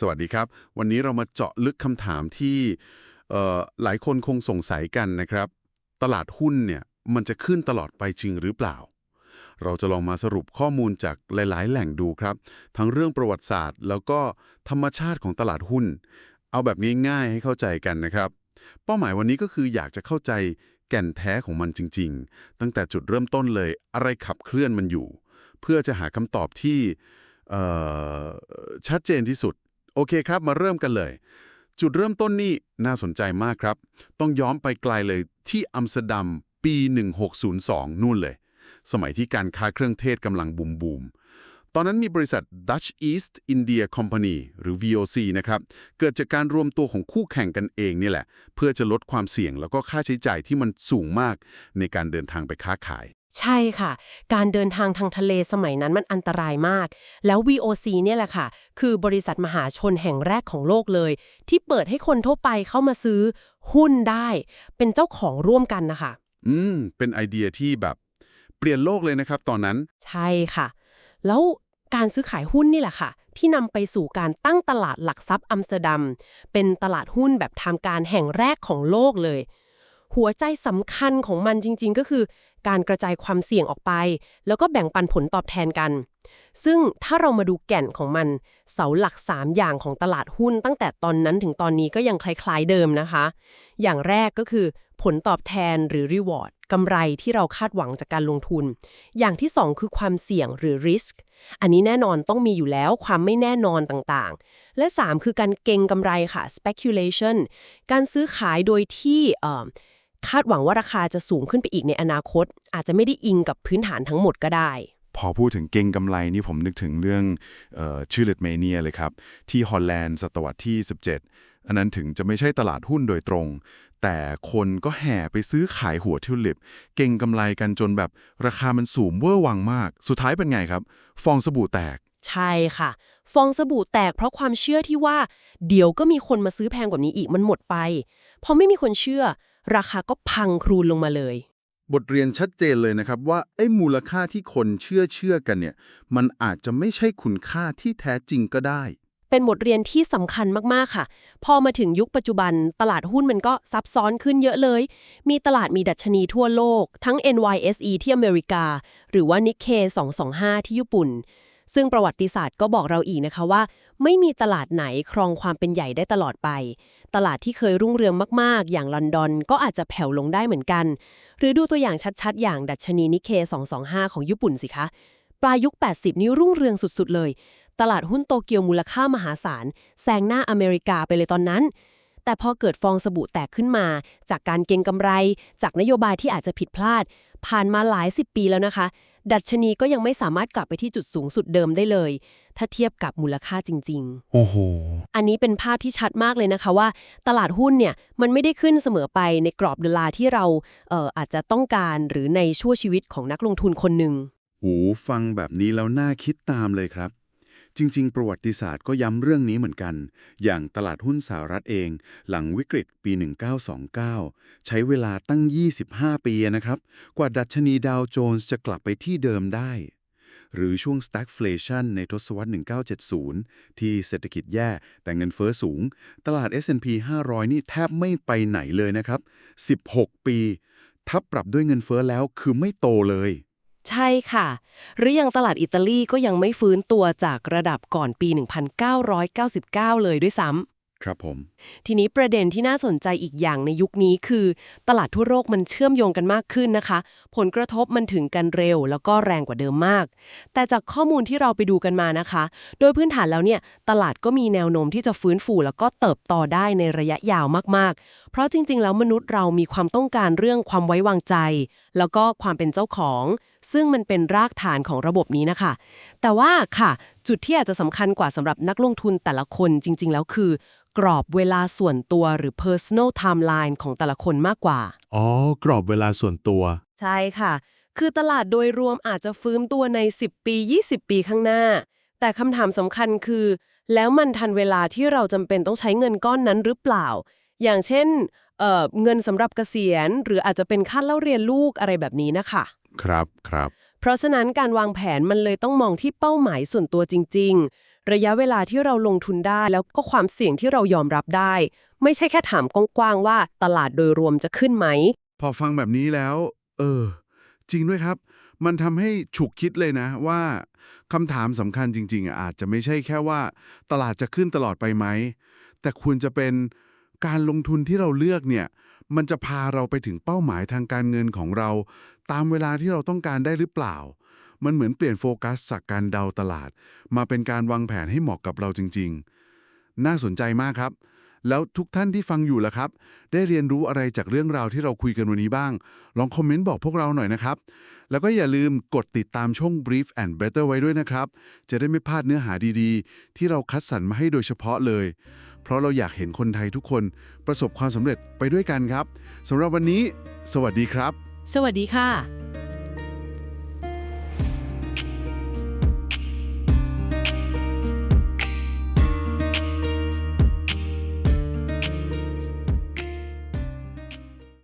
สวัสดีครับ วันนี้เรามาเจาะลึกคำถามที่หลายคนคงสงสัยกันนะครับ ตลาดหุ้นเนี่ยมันจะขึ้นตลอดไปจริงหรือเปล่า เราจะลองมาสรุปข้อมูลจากหลาย ๆ แหล่งดูครับ ทั้งเรื่องประวัติศาสตร์ แล้วก็ธรรมชาติของตลาดหุ้น เอาแบบง่ายๆให้เข้าใจกันนะครับ เป้าหมายวันนี้ก็คืออยากจะเข้าใจแก่นแท้ของมันจริง ๆ ตั้งแต่จุดเริ่มต้นเลยอะไรขับเคลื่อนมันอยู่ เพื่อจะหาคำตอบที่ชัดเจนที่สุด โอเคครับ มาเริ่มกันเลย จุดเริ่มต้นนี่น่าสนใจมากครับ ต้องย้อนไปไกลเลยที่อัมสเตอร์ดัมปี 1602 นู่นเลย สมัยที่การค้าเครื่องเทศกำลังบูมบูมตอนนั้นมีบริษัท Dutch East India Company หรือ VOC นะครับ เกิดจากการรวมตัวของคู่แข่งกันเองนี่แหละ เพื่อจะลดความเสี่ยงแล้วก็ค่าใช้จ่ายที่มันสูงมากในการเดินทางไปค้าขาย ใช่ค่ะ การเดินทางทางทะเลสมัยนั้นมันอันตรายมาก แล้ว VOC เนี่ยแหละค่ะ คือบริษัทมหาชนแห่งแรกของโลกเลย ที่เปิดให้คนทั่วไปเข้ามาซื้อหุ้นได้ เป็นเจ้าของร่วมกันนะคะ อืม เป็นไอเดียที่แบบเปลี่ยนโลกเลยนะครับ ตอนนั้น ใช่ค่ะ แล้วการซื้อขายหุ้นนี่แหละค่ะ ที่นำไปสู่การตั้งตลาดหลักทรัพย์อัมสเตอร์ดัม เป็นตลาดหุ้นแบบทางการแห่งแรกของโลกเลย หัวใจสำคัญของมันจริง ๆ ก็คือ การกระจายความเสี่ยงออกไป แล้วก็แบ่งปันผลตอบแทนกัน ซึ่งถ้าเรามาดูแก่นของมัน เสาหลัก 3 อย่างของตลาดหุ้นตั้งแต่ตอนนั้นถึงตอนนี้ก็ยังคล้าย ๆเดิมนะคะ อย่างแรกก็คือผลตอบแทนหรือ reward กำไรที่เราคาดหวังจากการลงทุน อย่างที่ 2 คือความเสี่ยงหรือ risk อันนี้แน่นอนต้องมีอยู่แล้วความไม่แน่นอนต่างๆ และ 3 คือการเก็งกำไรค่ะ speculation การซื้อขายโดยที่เอ่อ คาดหวังว่าราคาจะสูงขึ้นไปอีกในอนาคต อาจจะไม่ได้อิงกับพื้นฐานทั้งหมดก็ได้ พอพูดถึงเก่งกำไรนี่ผมนึกถึงเรื่องเออชื่อเลดเมเนียเลยครับ ที่ฮอลแลนด์ศตวรรษที่ 17 อันนั้นถึงจะไม่ใช่ตลาดหุ้นโดยตรง แต่คนก็แห่ไปซื้อขายหัวทิวลิป เก่งกำไรกันจนแบบราคามันสูงเวอร์วังมาก สุดท้ายเป็นไงครับ ฟองสบู่แตกใช่ค่ะ ฟองสบู่แตกเพราะความเชื่อที่ว่า เดี๋ยวก็มีคนมาซื้อแพงกว่านี้อีกมันหมดไป พอไม่มีคนเชื่อ ราคาก็พังครูนลงมาเลย บทเรียนชัดเจนเลยนะครับว่าไอ้มูลค่าที่คนเชื่อเชื่อกันเนี่ย มันอาจจะไม่ใช่คุณค่าที่แท้จริงก็ได้ เป็นบทเรียนที่สำคัญมาก ๆ ค่ะ พอมาถึงยุคปัจจุบันตลาดหุ้นมันก็ซับซ้อนขึ้นเยอะเลย มีตลาดมีดัชนีทั่วโลก ทั้ง NYSE ที่อเมริกา หรือว่า Nikkei 225 ที่ญี่ปุ่น ซึ่งประวัติศาสตร์ก็บอกเราอีกนะคะว่า ไม่มีตลาดไหนครองความเป็นใหญ่ได้ตลอดไป ตลาดที่เคยรุ่งเรืองมากๆ อย่างลอนดอนก็อาจจะแผ่วลงได้เหมือนกัน หรือดูตัวอย่างชัดๆ อย่างดัชนีนิเค 225 ของญี่ปุ่นสิคะปลายยุค 80 นี้รุ่งเรืองสุดๆ เลย ตลาดหุ้นโตเกียวมูลค่ามหาศาลแซงหน้าอเมริกาไปเลยตอนนั้น แต่พอเกิดฟองสบู่แตกขึ้นมา จากการเก็งกำไร จากนโยบายที่อาจจะผิดพลาด ผ่านมาหลายสิบปีแล้วนะคะ ดัชนีก็ยังไม่สามารถกลับไปที่จุดสูงสุดเดิมได้เลย ถ้าเทียบกับมูลค่าจริง ๆ โอ้โห อันนี้เป็นภาพที่ชัดมากเลยนะคะว่า ตลาดหุ้นเนี่ยมันไม่ได้ขึ้นเสมอไปในกรอบเวลาที่เราเอ่ออาจจะต้องการหรือในชั่วชีวิตของนักลงทุนคนหนึ่งหูฟังแบบนี้แล้วน่าคิดตามเลยครับ จริง ๆ ประวัติศาสตร์ก็ย้ำเรื่องนี้เหมือนกัน อย่างตลาดหุ้นสหรัฐเอง หลังวิกฤตปี 1929 ใช้เวลาตั้ง 25 ปีนะครับ กว่าดัชนีดาวโจนส์จะกลับไปที่เดิมได้ หรือช่วง stagflation ในทศวรรษ 1970 ที่เศรษฐกิจแย่แต่เงินเฟ้อสูง ตลาด S&P 500 นี่แทบไม่ไปไหนเลยนะครับ 16 ปี ถ้าปรับด้วยเงินเฟ้อแล้วคือไม่โตเลย ใช่ค่ะ หรืออย่างตลาดอิตาลีก็ยังไม่ฟื้นตัวจากระดับก่อนปี 1999 เลยด้วยซ้ำครับผม ทีนี้ประเด็นที่น่าสนใจอีกอย่างในยุคนี้คือ ตลาดทั่วโลกมันเชื่อมโยงกันมากขึ้นนะคะ ผลกระทบมันถึงกันเร็ว แล้วก็แรงกว่าเดิมมาก แต่จากข้อมูลที่เราไปดูกันมานะคะ โดยพื้นฐานแล้วเนี่ย ตลาดก็มีแนวโน้มที่จะฟื้นฟูแล้วก็เติบโตได้ในระยะยาวมากๆ เพราะจริง ๆ แล้วมนุษย์เรามีความต้องการเรื่องความไว้วางใจ แล้วก็ความเป็นเจ้าของ ซึ่งมันเป็นรากฐานของระบบนี้นะคะ แต่ว่าค่ะ จุดที่อาจจะสำคัญกว่าสำหรับนักลงทุนแต่ละคนจริง ๆ แล้วคือ กรอบเวลาส่วนตัวหรือ personal timeline ของแต่ละคนมากกว่า อ๋อ กรอบเวลาส่วนตัว ใช่ค่ะ คือตลาดโดยรวมอาจจะฟื้นตัวใน 10 ปี 20 ปีข้างหน้า แต่คำถามสำคัญคือ แล้วมันทันเวลาที่เราจำเป็นต้องใช้เงินก้อนนั้นหรือเปล่า อย่างเช่นเอ่อเงินสำหรับเกษียณ หรืออาจจะเป็นค่าเล่าเรียนลูกอะไรแบบนี้นะคะ ครับครับ เพราะฉะนั้นการวางแผนมันเลยต้องมองที่เป้าหมายส่วนตัวจริง ๆ ระยะเวลาที่เราลงทุนได้แล้วก็ความเสี่ยงที่เรายอมรับได้ ไม่ใช่แค่ถามกว้างๆว่าตลาดโดยรวมจะขึ้นไหม พอฟังแบบนี้แล้ว เออ จริงด้วยครับ มันทำให้ฉุกคิดเลยนะว่าคำถามสำคัญจริง ๆอะอาจจะไม่ใช่แค่ว่า ตลาดจะขึ้นตลอดไปไหม แต่ควรจะเป็น การลงทุนที่เราเลือกเนี่ย มันจะพาเราไปถึงเป้าหมายทางการเงินของเรา ตามเวลาที่เราต้องการได้หรือเปล่า มันเหมือนเปลี่ยนโฟกัสจากการเดาตลาด มาเป็นการวางแผนให้เหมาะกับเราจริง ๆ น่าสนใจมากครับ แล้วทุกท่านที่ฟังอยู่ล่ะครับ ได้เรียนรู้อะไรจากเรื่องราวที่เราคุยกันวันนี้บ้าง ลองคอมเมนต์บอกพวกเราหน่อยนะครับ แล้วก็อย่าลืมกดติดตามช่อง Brief and Better ไว้ด้วยนะครับ จะได้ไม่พลาดเนื้อหาดีๆ ที่เราคัดสรรมาให้โดยเฉพาะเลย เพราะเราอยากเห็นคนไทยทุกคนประสบความสำเร็จไปด้วยกันครับสำหรับวันนี้ สวัสดีครับ สวัสดีค่ะ